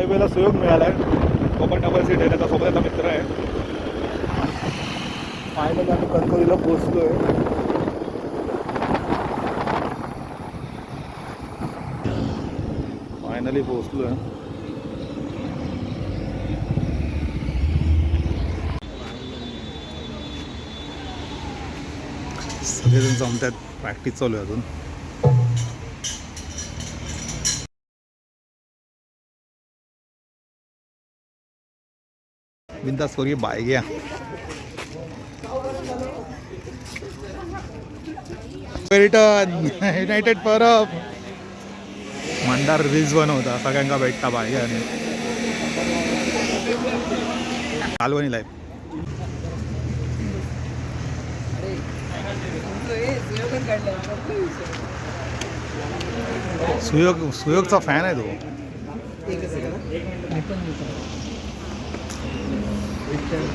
हायवेला सुयोग मिळाला आहे Konkan double seat आहे त्याचा सोबत मित्र आहे. फायनली आम्ही कणकवलीला पोचलो आहे फायनली पोचलो आहे सगळेजण जमतात प्रॅक्टिस चालू आहे अजून. बिंदास करूया बाय घ्या return united Parab Mandar reels बनवता सगळ्यांका भेटता बाय आणि. कालवणी लाईफ सुयोग सुयोगचा फॅन आहे तो. दोन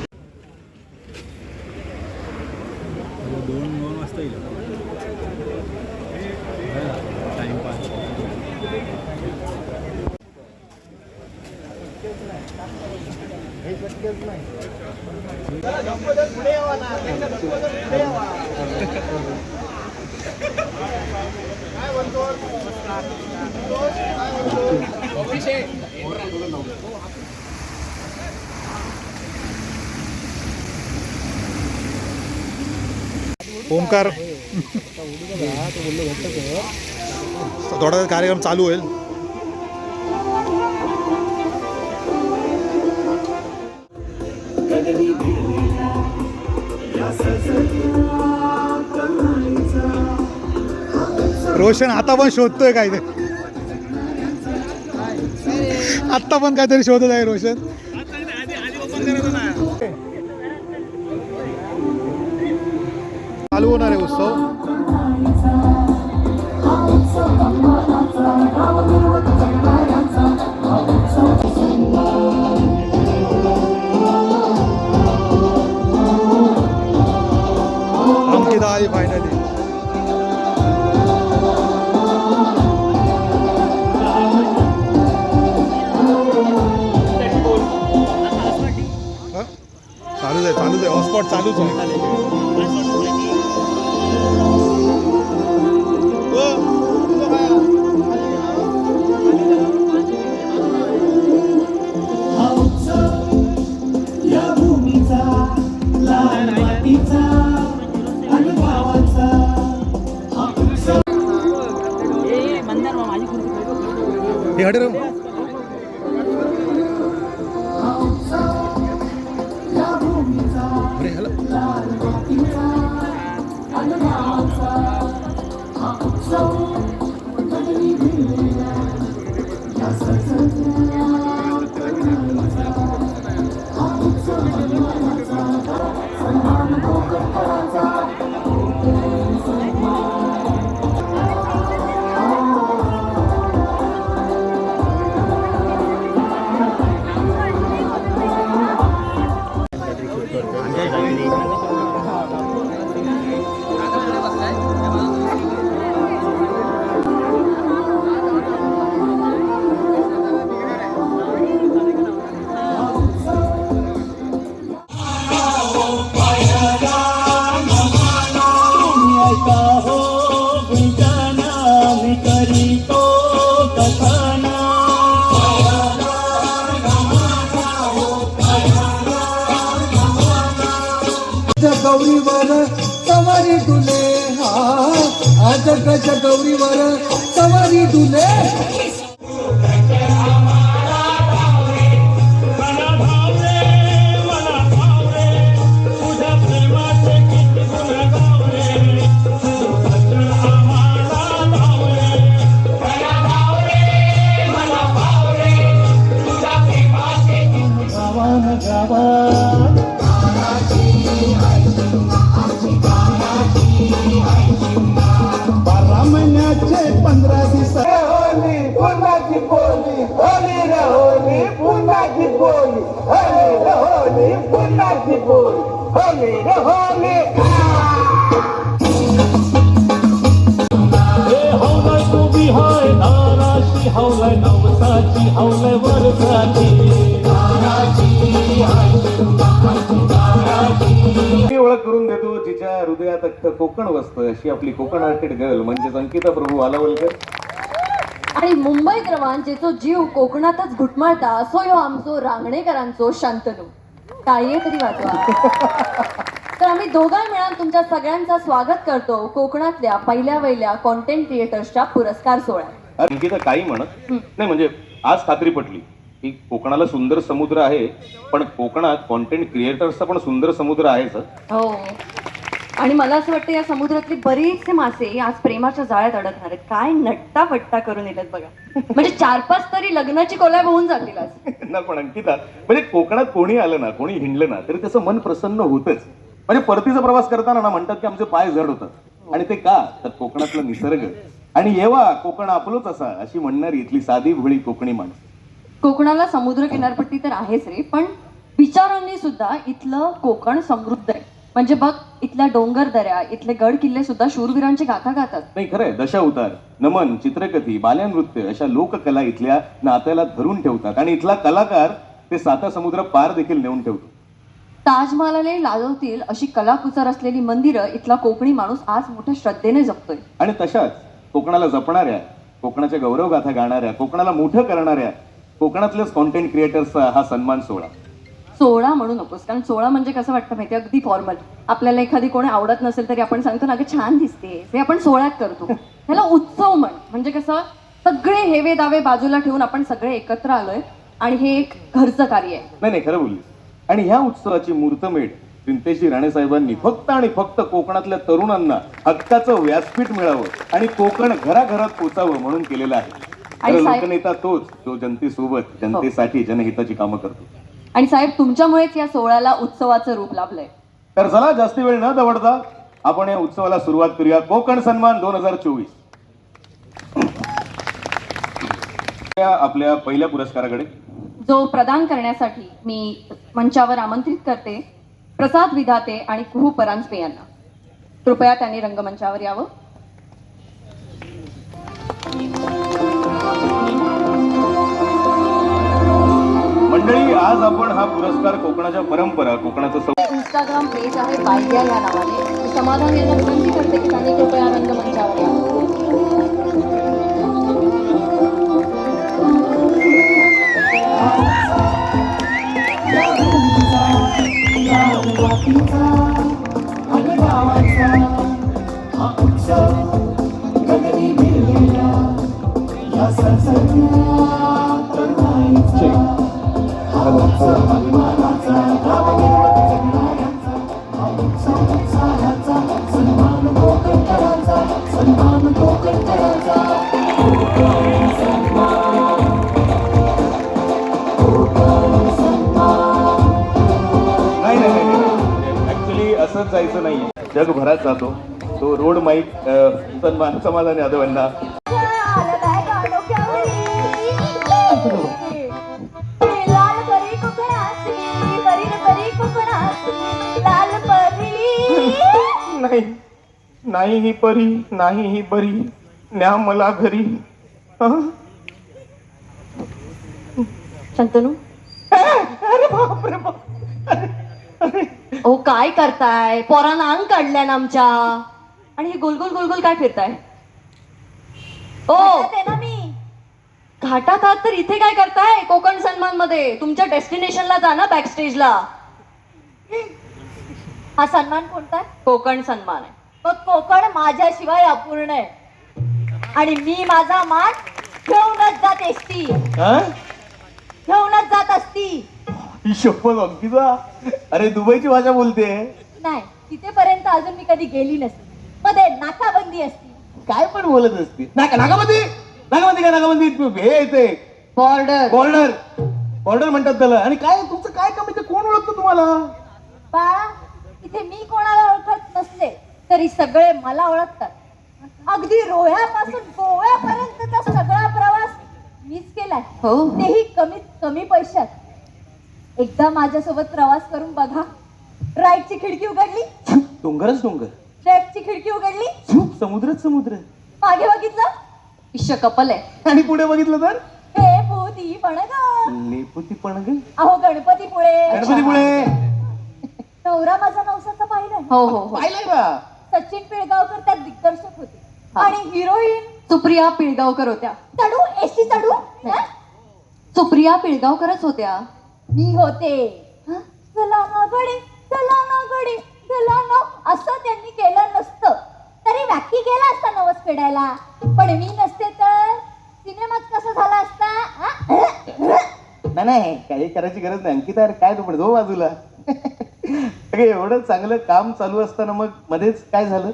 ओंकार. थोडा कार्यक्रम चालू होईल. रोशन आता पण शोधतोय काय ते आत्ता पण काहीतरी शोधत आहे रोशन. होणार आहे उत्सव आली फायनली चालूच आहे चालूच आहे हॉटस्पॉट चालूच आहे. अशी आपली कोकण आर्किड गर्ल म्हणजेच अंकिता प्रभू आलावलकर आणि मुंबईत रवान जेचो जीव कोकणातच घुटमळता असो ह्यो आमचो रांगणेकरांचो शांतनू. टाळये तरी वाजवा तर आम्ही दोघां मिळून तुमच्या सगळ्यांचं स्वागत करतो कोकणातल्या पहिल्या वहिल्या कॉन्टेंट क्रिएटर्सच्या पुरस्कार सोहळ्यात. अंकिता काही म्हणत नाही म्हणजे आज खात्री पटली. की कोकणाला सुंदर समुद्र आहे पण कोकणात कॉन्टेंट क्रिएटर्सचा पण सुंदर समुद्र आहेच. हं. आणि मला असं वाटतं या समुद्रातले बरेचसे मासे आज प्रेमाच्या जाळ्यात अडकणार आहेत. काय नट्टा पट्टा करून येतात बघा. म्हणजे चार पाच तरी लग्नाची कोलॅब होऊन जातील आज. ना पण अंकिता म्हणजे कोकणात कोणी आलं ना कोणी हिंडलं ना तरी त्याचं मन प्रसन्न होतच. म्हणजे परतीचा प्रवास करताना ना म्हणतात की आमचे पाय जड होतात. आणि ते का? तर कोकणातला निसर्ग. आणि येवा कोकण आपलोच असा अशी म्हणणारी इथली साधी भोळी कोकणी माणसं. कोकणाला समुद्र किनारपट्टी तर आहेच रे पण विचारांनी सुद्धा इथलं कोकण समृद्ध आहे. म्हणजे बघ इथल्या डोंगर दऱ्या इथले गड किल्ले सुद्धा शूरवीरांची गाथा गातात. नाही खरंय. दशा उतार नमन चित्रकथी बाल्यानृत्य अशा लोककला इथल्या नात्याला धरून ठेवतात. आणि इथला कलाकार ते साता समुद्र पार देखील नेऊन ठेवतो. ताजमहालाने लाजवतील अशी कलाकुसर असलेली मंदिरं इथला कोकणी माणूस आज मोठ्या श्रद्धेने जपतोय. आणि तशाच कोकणाला जपणाऱ्या कोकणाच्या गौरवगाथा गाणाऱ्या कोकणाला मोठं करणाऱ्या कोकणातल्याच कॉन्टेंट क्रिएटर्सचा हा सन्मान सोहळा. सोहळा म्हणू नकोस. कारण सोहळा म्हणजे कसं वाटतं माहिती अगदी फॉर्मल आपल्याला एखादी कोणी आवडत नसेल तरी आपण सांगतो ना छान दिसते. हे आपण सोहळ्यात करतो. ह्याला उत्सव म्हण. म्हणजे कसं? सगळे हेवे दावे बाजूला ठेवून आपण सगळे एकत्र आलोय आणि हे एक घरचं कार्य आहे. नाही नाही खरं बोलली आणि ह्या उत्सवाची मूर्तमेढ पिंतेशी राणेसाहेबांनी फक्त आणि फक्त कोकणातल्या तरुणांना हक्काचं व्यासपीठ मिळावं आणि कोकण घराघरात पोचावं म्हणून केलेलं आहे. आणि खरं साहेब- लोकनेता तोच जो जनतेसोबत जनतेसाठी जनहिताची कामं करतो. आणि साहेब तुमच्यामुळेच या सोहळ्याला उत्सवाचं रूप लाभलंय. तर चला जास्ती वेळ न दवडता आपण या उत्सवाला सुरुवात करूया. कोकण सन्मान दोन हजार चोवीस. आपल्या पहिल्या पुरस्काराकडे. जो प्रदान करण्यासाठी मी मंचावर आमंत्रित करते प्रसाद विधाते आणि कुहू परांजपे यांना. कृपया त्यांनी रंगमंचावर यावं. मंडळी आज आपण हा पुरस्कार कोकणाच्या परंपरा कोकणाचं सौ- इंस्टाग्राम पेज आहे बायग्या या नावाने. समाधान यांना विनंती करते की त्यांनी कृपया रंगमंचावर यावं जगभरात जातो. तो रोड माईक सन्मान समाधान यादव यांना. लाल परी कोकणातली परी रे परी कोकणातली लाल परी नाही नाही ही परी नाही ही बरी. न्या मला घरी? शंतनू ओ काय करताय? पोरांना अंग काढल्या ना आमच्या. आणि हे गोलगोल गोलगोल काय फिरताय? ओ! ते ना मी. घाटात आहात तर इथे काय करताय? कोकण सन्मानमध्ये तुमच्या डेस्टिनेशनला जा ना बॅक स्टेजला हा सन्मान कोणता? आहे? कोकण सन्मान आहे. मग कोकण माझ्याशिवाय अपूर्ण आहे. आणि मी माझा मान घेऊनच जात असती. हं? घेऊनच जात असती. ही शपथ अंकिता अरे दुबईची भाषा बोलते. नाही तिथेपर्यंत अजून मी कधी गेली नसती. मध्ये नाकाबंदी असती. काय पण बोलत असते. नाका नाकामध्ये नाकामध्ये काय नाकामध्ये हे येते बॉर्डर. बॉर्डर. बॉर्डर म्हणतात त्याला. आणि काय तुमचं काय काम? आहे ते कोण ओळखतं तुम्हाला? बाळा इथे मी कोणाला ओळखत नसले तरी सगळे मला ओळखतात. अगदी रोह्यापासून गोव्यापर्यंतचा सगळा प्रवास मीच केलाय. हो. तेही कमीत कमी पैशात. एकदा माझ्यासोबत प्रवास करून बघा. राईटची खिडकी उघडली. डोंगरच डोंगर. लेफ्टची खिडकी उघडली. समुद्रच समुद्र. मागे बघितलं? इश्य कपल आहे. आणि पुढे बघितलं तर? हे लेपुती पणग. लेपुती पण ग अहो गणपतीपुळे. गणपतीपुळे. नवरा माझा नवसाचा पाहिलाय. हो हो हो. पाहिलंय ना सचिन पिळगावकर त्यात दिग्दर्शक होते. आणि हिरोईन? सुप्रिया पिळगावकर होत्या. चढू? एसटी चढू? हं? सुप्रिया पिळगावकरच होत्या. मी होते. हं? चला ना गडी चला ना गडी चला ना असं त्यांनी केलं नसतं. तरी व्याख्या केला असता नवस फेडायला. पण मी नसते तर सिनेमात कसं झाला असता? नाही नाही काही करायची गरज नाही. अंकिता अरे काय तू पण जो बाजूला. अगं, एवढं चांगलं काम चालू असताना मग मध्येच काय झालं?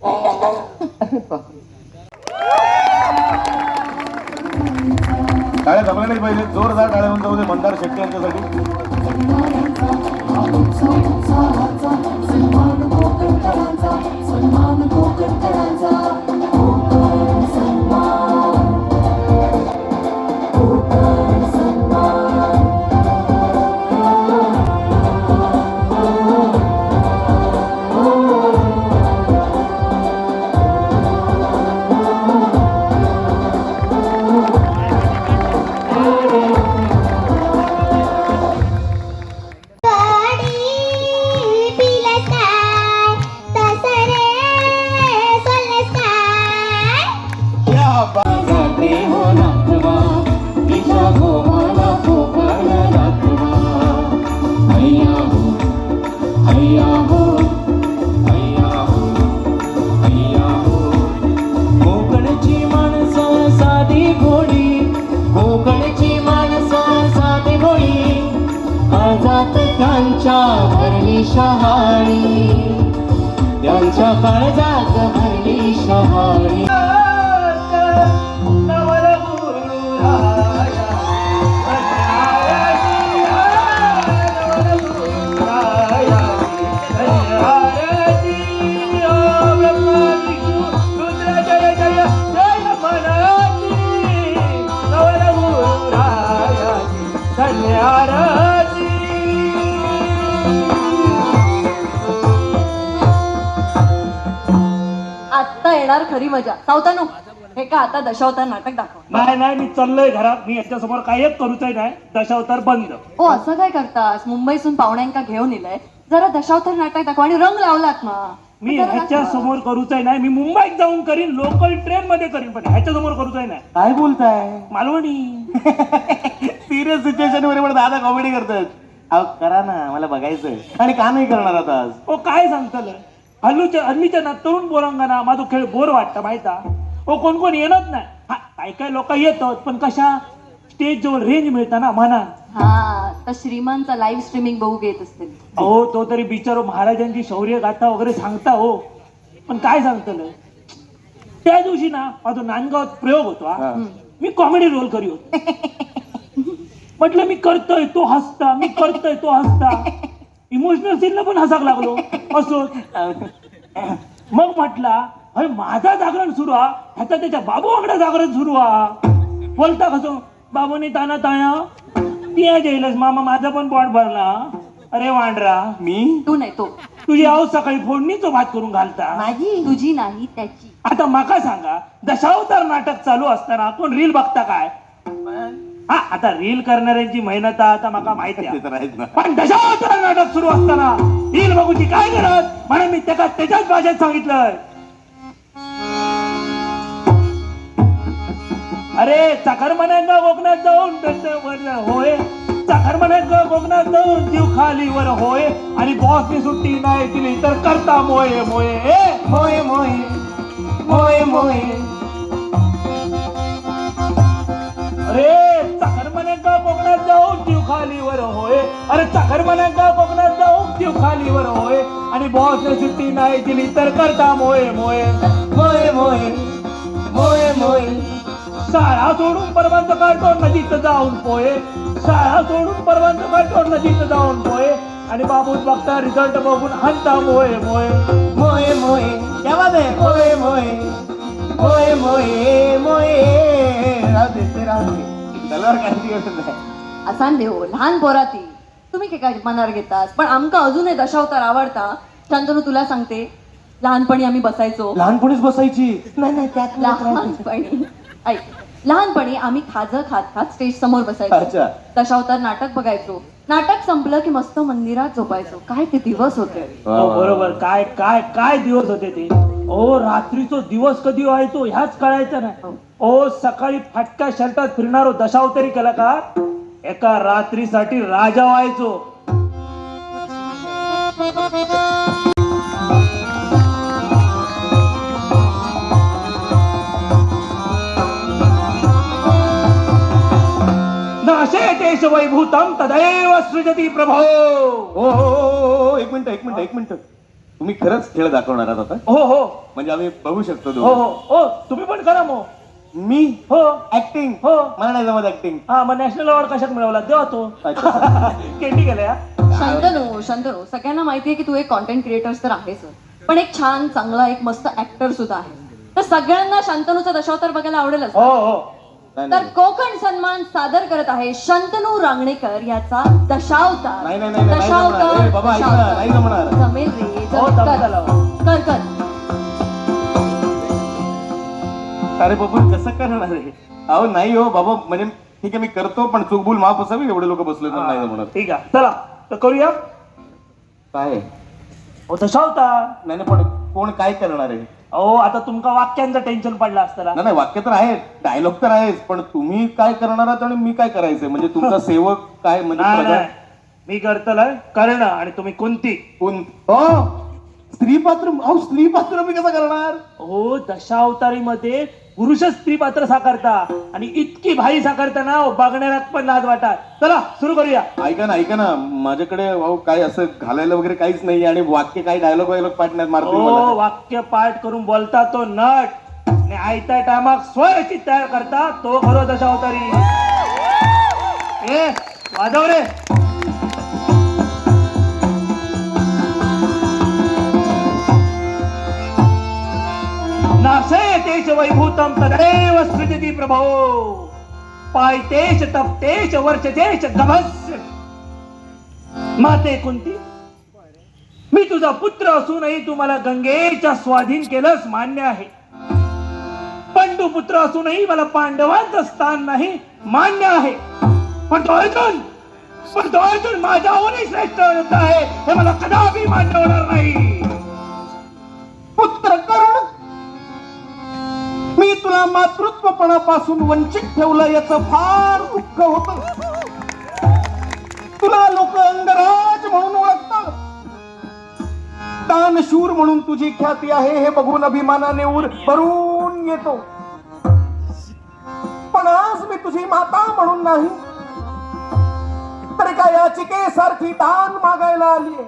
टाळ्या जमल्या नाही पाहिजे जोरदार टाळ्या होऊन जाऊ दे मंदार शेट्टी यांच्यासाठी. आत्ता येणार खरी मजा. सावतानो हे का आता दशावतार नाटक दाखव? नाही नाही मी चाललोय घरात. मी याच्यासमोर काही एक करूचंय नाही. दशावतार बंद. ओ असं काय करतास? मुंबईसून पाहुण्यांका घेऊन इलंय. जरा दशावतार नाटक दाखव आणि रंग लावलात ना. मी ह्याच्या. समोर करूचंय नाही मी मुंबईत जाऊन करीन लोकल ट्रेन मध्ये करीन पण ह्याच्या समोर करूचंय नाही. काय बोलताय? मालवणी. सिरियस सिच्युएशन वर पण दादा कॉमेडी करतात अहो करा ना मला बघायचंय. आणि का नाही करणार आता आज? ओ काय सांगतलं? हल्लूच्या हल्लीच्या ना तरुण पोरांगाना माझा खेळ बोर वाटतं माहिता? ओ कोण कोण येणच नाही. हा काय काय लोक येतात पण कशा? स्टेज जवळ रेंज मिळता ना म्हणा. हा तर श्रीमानचा लाईव्ह स्ट्रीमिंग बघू घेत असते अहो तो तरी बिचारो महाराजांची शौर्य गाथा वगैरे सांगता हो. पण काय सांगतलं? त्या दिवशी ना माझा नांदगावात प्रयोग होतो हा. मी कॉमेडी रोल करी होतो. म्हटलं मी करतोय तो हसता मी करतोय तो हसता. इमोशनल सीनला पण हसाक लागलो. असो. मग म्हटला अरे माझा जागरण सुरू हा. ह्याचा त्याच्या बाबू वांगडा जागरण सुरू हा. बोलता कसो? बाबूनी ताना ताया तिया जेलस? मामा माझा पण पोट भरला. अरे वांडरा मी? तू नाही तो. तुझी आऊ सकाळी फोडणीचं भात करून घालता. तुझी नाही त्याची. आता माका सांगा दशावतार नाटक चालू असताना कोण रील बघता काय? हा आता रील करणाऱ्यांची मेहनत आता माका माहिती आहे. ते तर आहेच ना. पण दशावतार नाटक सुरू असताना रील बघूची काय गरज? म्हणून मी त्याला त्याच्याच भाषेत सांगितलंय. अरे चाकर म्हणायचं कोकणात जाऊन होय. चाकर म्हणायचं कोकणात जाऊन जीव खाली वर होय. आणि बॉसनी सुट्टी नाही दिली तर करता मोये मोये. मोय मोय. मोय मोय. अरे चाकर म्हणायचं कोकणात जाऊन जीव खाली वर होय. अरे चाकर म्हणायचं कोकणात जाऊन जीव खाली वर होय. आणि बॉसने सुट्टी नाही दिली तर करता मोये मोये. मोय मोय. मोय मोय. शाळा सोडून परवांच काढतो नदीत जाऊन पोहे. शाळा सोडून परवांच काढतो नदीत जाऊन पोहे. आणि बाबूच बघता रिझल्ट बघून हंता मोये मोये मोय मोय क्या बात है मोय मोय मोय मोय दे ते दे तलवार असान देव लहान पोराती. तुम्ही काय काय मनावर घेतास? पण आमका अजूनही दशावतार आवडता. शांतनु तुला सांगते. लहानपणी आम्ही बसायचो. लहानपणीच बसायची. नाही नाही त्यात लहानपणी. ऐक लहानपणी आम्ही खाजं खात खात स्टेज समोर बसायचो. अच्छा. दशावतार नाटक बघायचो. नाटक संपलं की मस्त मंदिरात झोपायचो. काय ते दिवस होते. हो बरोबर. काय काय काय दिवस होते ते? ओ रात्रीचो दिवस कधी व्हायचो ह्याच कळायचं नाही. ओ सकाळी फाटक्या शर्टात फिरणारो दशावतारी केला का एका रात्रीसाठी राजा व्हायचो. देश वैभूतम तदैव सृजती प्रभो. हो हो एक मिनिट एक मिनिट एक मिनिट. तुम्ही खरंच खेळ दाखवणार आहात आता? हो हो. म्हणजे आम्ही बघू शकतो हो दोघं. हो. हो तुम्ही पण करा मग. मी? हो. ऍक्टिंग हो. मला नाही जमत ऍक्टिंग हा मग नॅशनल अवॉर्ड कशात मिळवला? देवा तो. अच्छा. केंडी गेल्या शंतनू शंतनू सगळ्यांना माहितीये की तू एक कॉन्टेंट क्रिएटर तर आहेस. पण एक छान चांगला एक मस्त ऍक्टर सुद्धा आहे तर सगळ्यांना शंतनूचा दशावतार बघायला आवडेलच हो हो. तर. कोकण सन्मान सादर करत आहे शंतनू रांगणेकर याचा दशावतार नाही, नाही, नाही, नाही जमणार. ए, बाबा, ऐक ना, नाही जमणार. जमेल रे हो, जमेल. कर. कर कर अरे बाबू कसं करणार आहे अहो नाही हो बाबा म्हणजे ठीक आहे मी करतो पण चुकबुल माफ असावी एवढे लोक बसले तर नाही जमणार ठीक आहे चला तर करूया काय? हो दशावता नाही नाही, पण कोण काय करणार आहे अहो आता तुमका वाक्यांचं टेन्शन पडलं असतं नाही नाही वाक्य तर आहे डायलॉग तर आहेच. पण तुम्ही काय करणार आहात आणि मी काय करायचंय? म्हणजे तुमचा सेवक काय? म्हणजे नाही प्रजा- नाही. मी करतलंय करणं आणि तुम्ही कोणती कोण हो? स्त्री पात्र अहो स्त्री पात्र मी कसं करणार? हो दशावतारी पुरुष स्त्री पात्र साकारता आणि इतकी भाई साकारता ना बघणाऱ्यात पण लाज वाटत चला सुरू करूया. ऐका ना ऐका ना. माझ्याकडे अहो काय असं घालायला वगैरे काहीच नाही आणि वाक्य काही डायलॉग वायलॉग पाठण्यात हो वाक्य पाठ करून बोलता तो नट. आणि आयत्या टायमाक स्वरचित तयार करता तो खरो दशावतारी. ए वाजव रे. नाशयतेश वैभूतम तदेव सृजती प्रभो। पायतेश तपतेश वर्षतेश गभस्य माते कुंती मी तुझा पुत्र असूनही तू मला गंगेच्या स्वाधीन केलंस मान्य आहे. पंडू पुत्र असूनही मला पांडवांचं स्थान नाही मान्य आहे. पण तो अर्जुन पण तो अर्जुन माझ्याहूनही श्रेष्ठ आहे हे मला कदापि मान्य होणार नाही. पुत्र करुण मी तुला मातृत्वपणापासून वंचित ठेवलं याचं फार दुःख होत. तुला लोक अंगराज म्हणून ओळखतात. दानशूर म्हणून तुझी ख्याती आहे हे बघून अभिमानाने उर भरून येतो. पण आज मी तुझी माता म्हणून नाही. तर एका याचिकेसारखी दान मागायला आलीये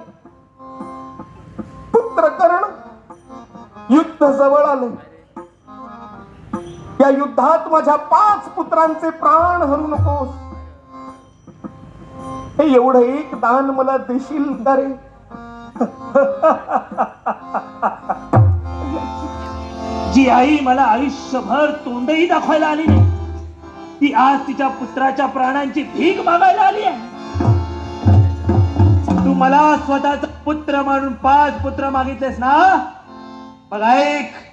पुत्र कर्ण युद्ध जवळ आले या युद्धात माझ्या पाच पुत्रांचे प्राण हरू नकोस. हे एवढं एक दान मला देशील का रे? जी आई मला आयुष्यभर तोंडही दाखवायला आली नाही. ती आज तिच्या पुत्राच्या प्राणांची भीक मागायला आली आहे. तू मला स्वतःचा पुत्र म्हणून पाच पुत्र मागितलेस ना? बघा ऐक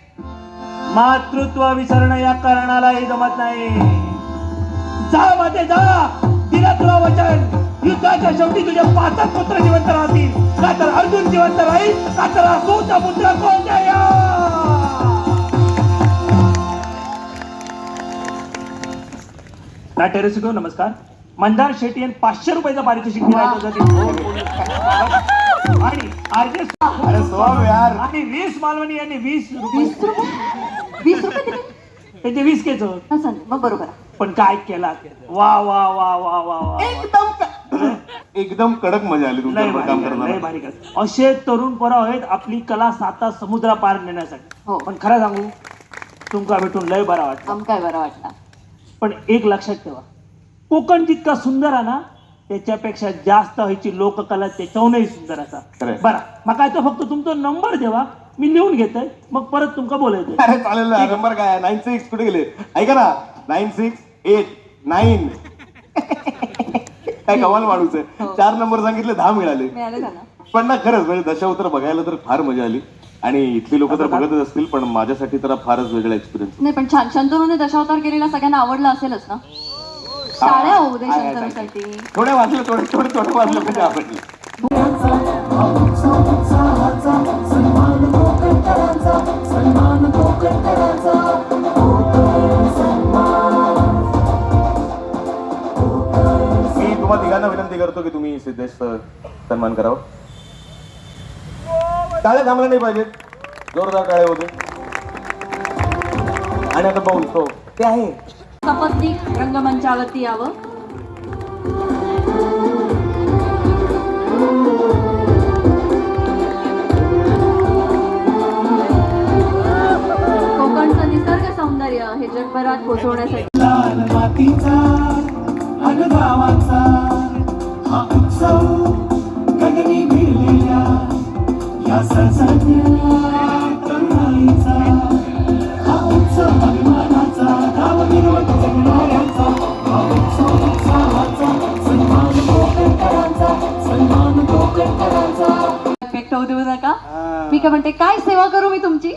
मातृत्व विसरणं या कारणालाही जमत नाही. जा मध्ये जा. दिला तुला वचन. युद्धाच्या शेवटी तुझे पाचच पुत्र जिवंत राहतील. का तर अर्जुन जिवंत राहील का तर असूचा पुत्र कोण नाट्य रसिको नमस्कार. मंदार शेट्टी यांनी पाचशे रुपयाचं पारितोषिक दिलं. आणि आरजे अरे सोम यार. आणि वीस मालवणी यांनी वीस रुपये? वीस रुपये दिले त्याचे वीस केच हा, मग बरोबर. आहे. पण काय केला? वा वा वा वा वा वा एकदम क- एकदम कडक मजा आली लय काम लय करताना. भारी केलं. असे तरुण पोरं आहेत आपली कला साता समुद्रा पार नेण्यासाठी. हो. पण खरं सांगू तुमका भेटून लय बरा वाटला. आम काय बरं वाटला. पण एक लक्षात ठेवा कोकण जितका सुंदर आहे ना त्याच्यापेक्षा जास्त व्हायची लोककला त्याच्याहूनही सुंदर असा. खरंय. बरं. मग काय तर फक्त तुमचा नंबर देवा. मी लिहून घेतोय मग परत तुमका बोलायचं. अरे चालेल ना नंबर काय नाईन सिक्स कुठे गेले? ऐका ना नाईन सिक्स एट नाईन काय कमाल माणूस आहे. चार नंबर सांगितले दहा मिळाले. मिळाले का ना पण ना खरंच म्हणजे दशावतार बघायला तर फार मजा आली. आणि इथली लोक तर बघतच असतील पण माझ्यासाठी तर हा फारच वेगळा एक्सपिरियन्स नाही पण छान शंतनूने दशावतार केलेला सगळ्यांना आवडला असेलच ना? टाळ्या होऊ दे शंतनूसाठी थोडे वाचलं थोडे थोडे थोडे वाचलं म्हणजे आवडलं. करतो की तुम्ही सिद्धेश सन्मान करावा? टाळे थांबला नाही पाहिजे जोरदार टाळे होते. आणि आता पाहून तो ते आहे. सपत्नीक रंगमंचावरती यावं. कोकणचं निसर्ग सौंदर्य हे जगभरात पोहोचवण्यासाठी लाल मातीचा अन गावाचा हा उत्सव गगनी भिडलेल्या या सणसाच्या तरुणाईचा हा उत्सव अभिमानाचा गाव मिरवत जगणाऱ्यांचा हा उत्सव उत्साहाचा सन्मान कोकणकरांचा सन्मान कोकणकरांचा इफेक्ट होऊ देऊ नका मी काय म्हणते काय सेवा करू मी तुमची?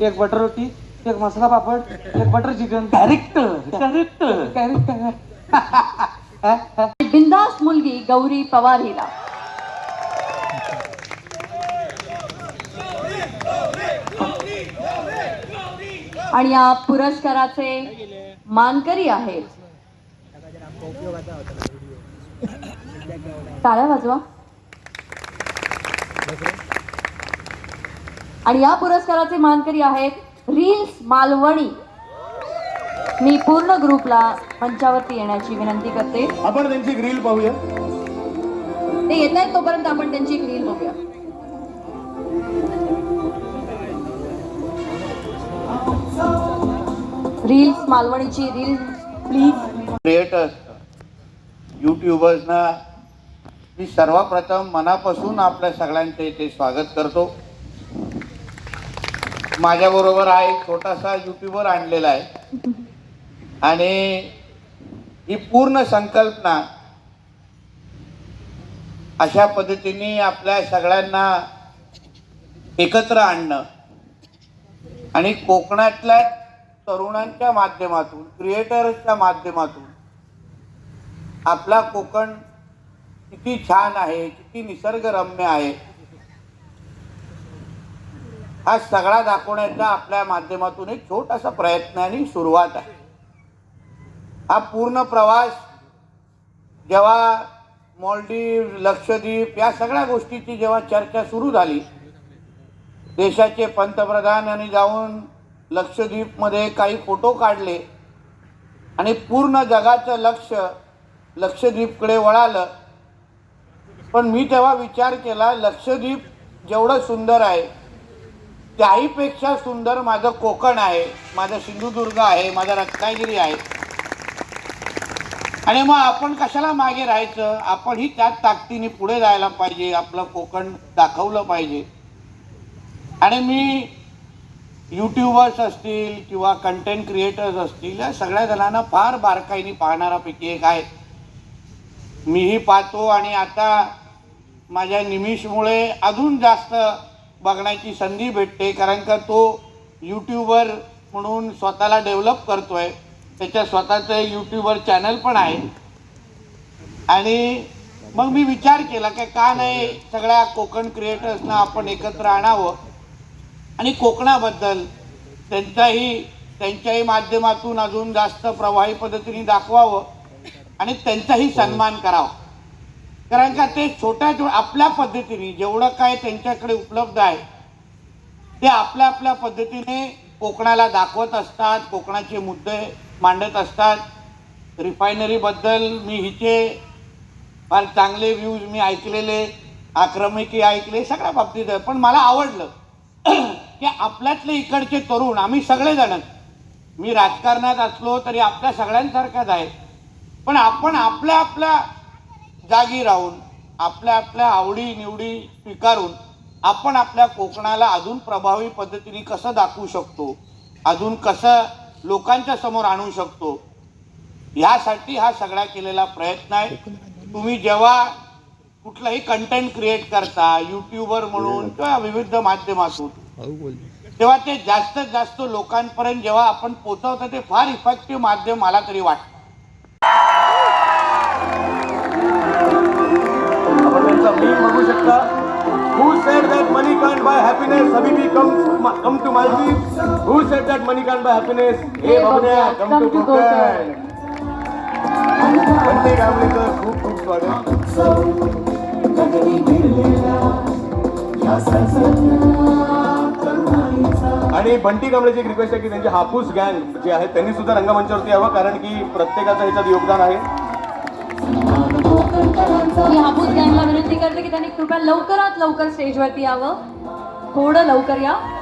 एक बटर रोटी एक मसाला पापड एक butter chicken character character character बिंदास मुलगी गौरी पवार हिला. आणि या पुरस्काराचे मानकरी आहेत. टाळ्या वाजवा. आणि या पुरस्काराचे मानकरी आहेत रील्स मालवणी. मी पूर्ण ग्रुपला मंचावरती येण्याची विनंती करते. आपण त्यांची ग्रिल पाहूया. ते येत आहेत तोपर्यंत आपण त्यांची एक रील बघूया. रील्स मालवणीची रील प्लीज क्रिएटर्स यूट्यूबर्सना मी सर्वप्रथम मनापासून आपल्या सगळ्यांचे इथे स्वागत करतो. माझ्याबरोबर हा एक छोटासा युट्यूबर आणलेला आहे. आणि ही पूर्ण संकल्पना अशा पद्धतीने आपल्या सगळ्यांना एकत्र आणणं आणि कोकणातल्या तरुणांच्या माध्यमातून क्रिएटर्सच्या माध्यमातून आपला कोकण किती छान आहे किती निसर्गरम्य आहे हा सगळा दाखवण्याचा आपल्या माध्यमातून एक छोटासा प्रयत्न आणि सुरुवात आहे. हा पूर्ण प्रवास जेव्हा मॉलडीव लक्षद्वीप या सगळ्या गोष्टीची जेव्हा चर्चा सुरू झाली देशाचे पंतप्रधान यांनी जाऊन लक्षद्वीपमध्ये काही फोटो काढले आणि पूर्ण जगाचं लक्ष लक्षद्वीपकडे वळालं. पण मी तेव्हा विचार केला लक्षद्वीप जेवढं सुंदर आहे त्याहीपेक्षा सुंदर माझं कोकण आहे माझं सिंधुदुर्ग आहे माझं रत्नागिरी आहे. आणि मग आपण कशाला मागे राहायचं? आपणही त्याच ताकदीने पुढे जायला पाहिजे आपलं कोकण दाखवलं पाहिजे. आणि मी यूट्यूबर्स असतील किंवा कंटेंट क्रिएटर्स असतील या सगळ्या जणांना फार बारकाईने पाहणारापैकी एक आहे मीही पाहतो आणि आता माझ्या निमिषमुळे अजून जास्त बघण्याची संधी भेटते कारण का तो यूट्यूबर म्हणून स्वतःला डेव्हलप करतो आहे त्याच्या स्वतःचं यूट्यूबर चॅनल पण आहे. आणि मग मी विचार केला की का नाही सगळ्या कोकण क्रिएटर्सना आपण एकत्र आणावं? आणि कोकणाबद्दल त्यांचाही त्यांच्याही माध्यमातून अजून जास्त प्रवाही पद्धतीने दाखवावं आणि त्यांचाही सन्मान करावा. कारण का ते छोट्या छो- आपल्या पद्धतीने जेवढं काय त्यांच्याकडे उपलब्ध आहे ते आपल्या आपल्या पद्धतीने कोकणाला दाखवत असतात कोकणाचे मुद्दे मांडत असतात. रिफायनरीबद्दल मी हिचे फार चांगले व्ह्यूज मी ऐकलेले आक्रमिकी ऐकले सगळ्या बाबतीत. आहे पण मला आवडलं की आपल्यातले इकडचे तरुण आम्ही सगळेजण मी राजकारणात असलो तरी आपल्या सगळ्यांसारखाच आहे पण आपण आपल्या आपल्या जागी राहून आपल्या आपल्या आवडी निवडी स्वीकारून आपण आपल्या कोकणाला अजून प्रभावी पद्धतीने कसं दाखवू शकतो? अजून कसं लोकांच्या समोर आणू शकतो? ह्यासाठी हा सगळा केलेला प्रयत्न आहे. तुम्ही जेव्हा कुठलाही कंटेंट क्रिएट करता युट्यूबर म्हणून किंवा विविध माध्यमातून तेव्हा ते जास्तीत जास्त लोकांपर्यंत जेव्हा आपण पोचवतो ते फार इफेक्टिव्ह माध्यम मला तरी वाटतं. आपण त्यांचा बघू शकता. Said that money can't buy happiness हबीबी come come to Maldives who said that money can't buy happiness हे बघण्या कम टू कोकण पण ते गावलीचं खूप खूप स्वागत आणि बंटी कांबळेची एक रिक्वेस्ट आहे की त्यांची हापूस गँग जे आहे त्यांनी सुद्धा रंगमंचावरती यावं कारण की प्रत्येकाचं ह्याच्यात योगदान आहे. मी हापूस गँगला विनंती करते की त्यांनी कृपया लवकरात लवकर स्टेजवरती यावं. थोडं लवकर या.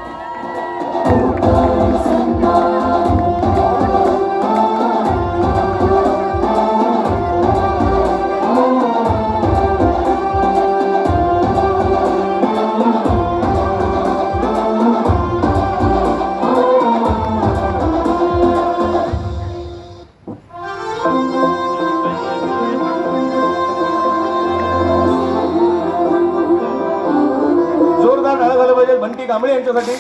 रवींद्र साधन यांच्यासाठी.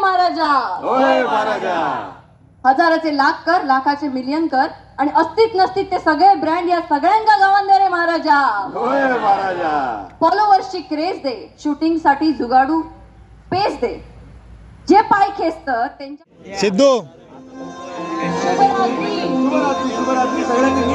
महाराजा. होय महाराजा. हजाराचे लाख कर लाखाचे मिलियन कर. आणि अस्तित नसतीत ते सगळे ब्रँड या सगळ्यांका गावान दे रे महाराजा. होय महाराजा. फॉलोवर्सची क्रेज दे शूटिंगसाठी जुगाडू पेस दे. जे पाय खेचत त्यांच्या सिद्धू. शुभरात्री. शुभरात्री. शुभरात्री सगळ्यांनी